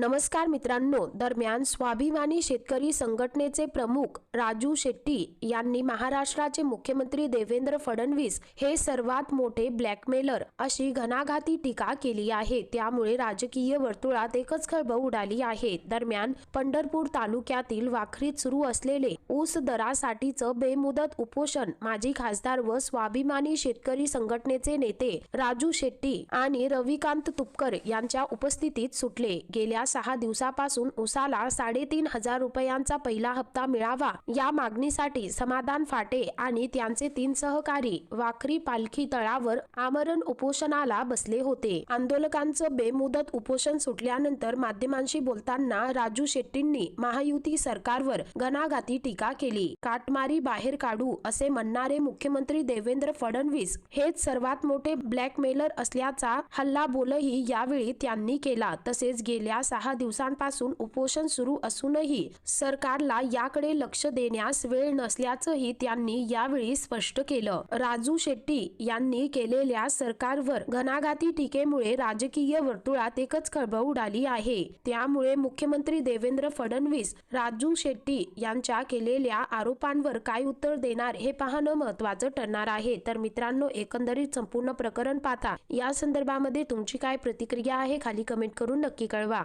नमस्कार मित्रांनो. दरम्यान स्वाभिमानी शेतकरी संघटनेचे प्रमुख राजू शेट्टी यांनी महाराष्ट्राचे मुख्यमंत्री देवेंद्र फडणवीस हे सर्वात मोठे ब्लॅकमेलर अशी घणाघाती टीका केली आहे. त्यामुळे राजकीय वर्तुळात एकच खळबळ उडाली आहे. दरम्यान पंढरपूर तालुक्यातील वाखरीत सुरू असलेले ऊस दरासाठीचं बेमुदत उपोषण माजी खासदार व स्वाभिमानी शेतकरी संघटनेचे नेते राजू शेट्टी आणि रविकांत तुपकर यांच्या उपस्थितीत सुटले. गेल्या सहा दिवसापासून उसाला साडेतीन हजार रुपयांचा पहिला हप्ता मिळावा. या मागणीसाठी समाधान फाटे आणि त्यांचे तीन सहकारी वाखरी पालखी तळावर आमरण उपोषणाला बसले होते. आंदोलकांचं बेमुदत उपोषण सुटल्यानंतर माध्यमांशी बोलताना राजू शेट्टींनी महायुती सरकारवर घणाघाती टीका केली. काटमारी बाहेर काढू असे म्हणणारे मुख्यमंत्री देवेंद्र फडणवीस हेच सर्वात मोठे ब्लॅकमेलर असल्याचा हल्ला बोलही यावेळी त्यांनी केला. तसेच गेल्या सहा दिवसांपासून उपोषण सुरू असूनही सरकारला याकडे लक्ष देण्यास वेळ नसल्याचंही त्यांनी यावेळी स्पष्ट केलं. राजू शेट्टी यांनी केलेल्या सरकारवर घणाघाती टीकेमुळे राजकीय वर्तुळात एकच खळबळ उडाली आहे. त्यामुळे मुख्यमंत्री देवेंद्र फडणवीस राजू शेट्टी यांच्या केलेल्या आरोपांवर काय उत्तर देणार हे पाहणं महत्वाचं ठरणार आहे. तर मित्रांनो एकंदरीत संपूर्ण प्रकरण पाहता या संदर्भामध्ये तुमची काय प्रतिक्रिया आहे खाली कमेंट करून नक्की कळवा.